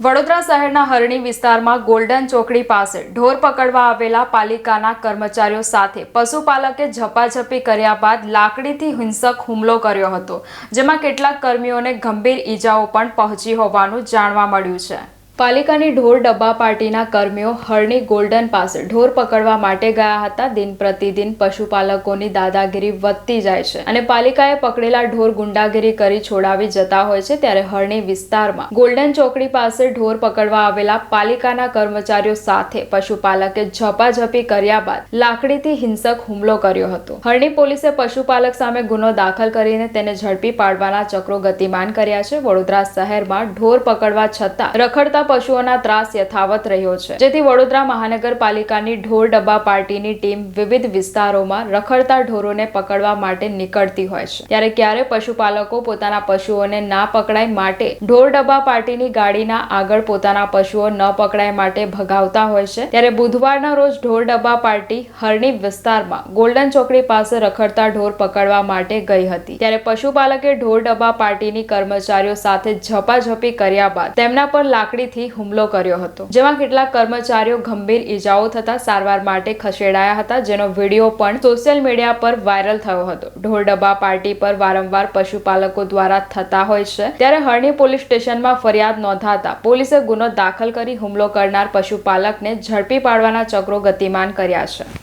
વડોદરા શહેરના હરણી વિસ્તારમાં ગોલ્ડન ચોકડી પાસે ઢોર પકડવા આવેલા પાલિકાના કર્મચારીઓ સાથે પશુપાલકે ઝપાઝપી કર્યા બાદ લાકડીથી હિંસક હુમલો કર્યો હતો, જેમાં કેટલાક કર્મીઓને ગંભીર ઈજાઓ પણ પહોંચી હોવાનું જાણવા મળ્યું છે. પાલિકાની ઢોર ડબ્બા પાર્ટીના કર્મીઓ હરણી ગોલ્ડન પાસે ઢોર પકડવા માટે ગયા હતા. દિન પ્રતિદિન પશુપાલકોની દાદાગીરી વધતી જાય છે અને પાલિકાએ પકડેલા ઢોર ગુંડાગીરી કરી છોડાવી જતા હોય છે ત્યારે હરણી વિસ્તારમાં ગોલ્ડન ચોકડી પાસે ઢોર પકડવા આવેલા પાલિકાના કર્મચારીઓ સાથે પશુપાલકે ઝપાઝપી કર્યા બાદ લાકડીથી હિંસક હુમલો કર્યો હતો. હરણી પોલીસે પશુપાલક સામે ગુનો દાખલ કરીને તેને ઝડપી પાડવાના ચક્રો ગતિમાન કર્યા છે. વડોદરા શહેરમાં ઢોર પકડવા છતાં રખડતા પશુઓના ત્રાસ યથાવત રહ્યો છે. જેથી વડોદરા મહાનગરપાલિકાની ઢોર ડબ્બા પાર્ટીની ટીમ વિવિધ વિસ્તારોમાં રખડતા ઢોરોને પકડવા માટે નીકળતી હોય છે. ત્યારે ક્યારે પશુપાલકો પોતાના પશુઓને ના પકડાય માટે ઢોર ડબ્બા પાર્ટીની ગાડીના આગળ પોતાના પશુઓ ન પકડાય માટે ભગાવતા હોય છે, ત્યારે બુધવારના રોજ ઢોર ડબ્બા પાર્ટી હરણી વિસ્તારમાં ગોલ્ડન ચોકડી પાસે રખડતા ઢોર પકડવા માટે ગઈ હતી. ત્યારે પશુપાલકે ઢોર ડબ્બા પાર્ટીની કર્મચારીઓ સાથે ઝપાઝપી કર્યા બાદ તેમના પર લાકડીથી હુમલો કર્યો હતો. જેમાં કેટલાક કર્મચારીઓ ગંભીર ઈજાઓ થતા સારવાર માટે ખસેડાયા હતા, જેનો વીડિયો પણ સોશિયલ મીડિયા પર વાયરલ થયો હતો. ઢોર ડબ્બા પાર્ટી પર વારંવાર પશુપાલકો દ્વારા થતા હોય છે. ત્યારે હરણી પોલીસ સ્ટેશનમાં ફરિયાદ નોંધાતા પોલીસે ગુનો દાખલ કરી હુમલો કરનાર પશુપાલકને ઝડપી પાડવાના ચક્રો ગતિમાન કર્યા છે.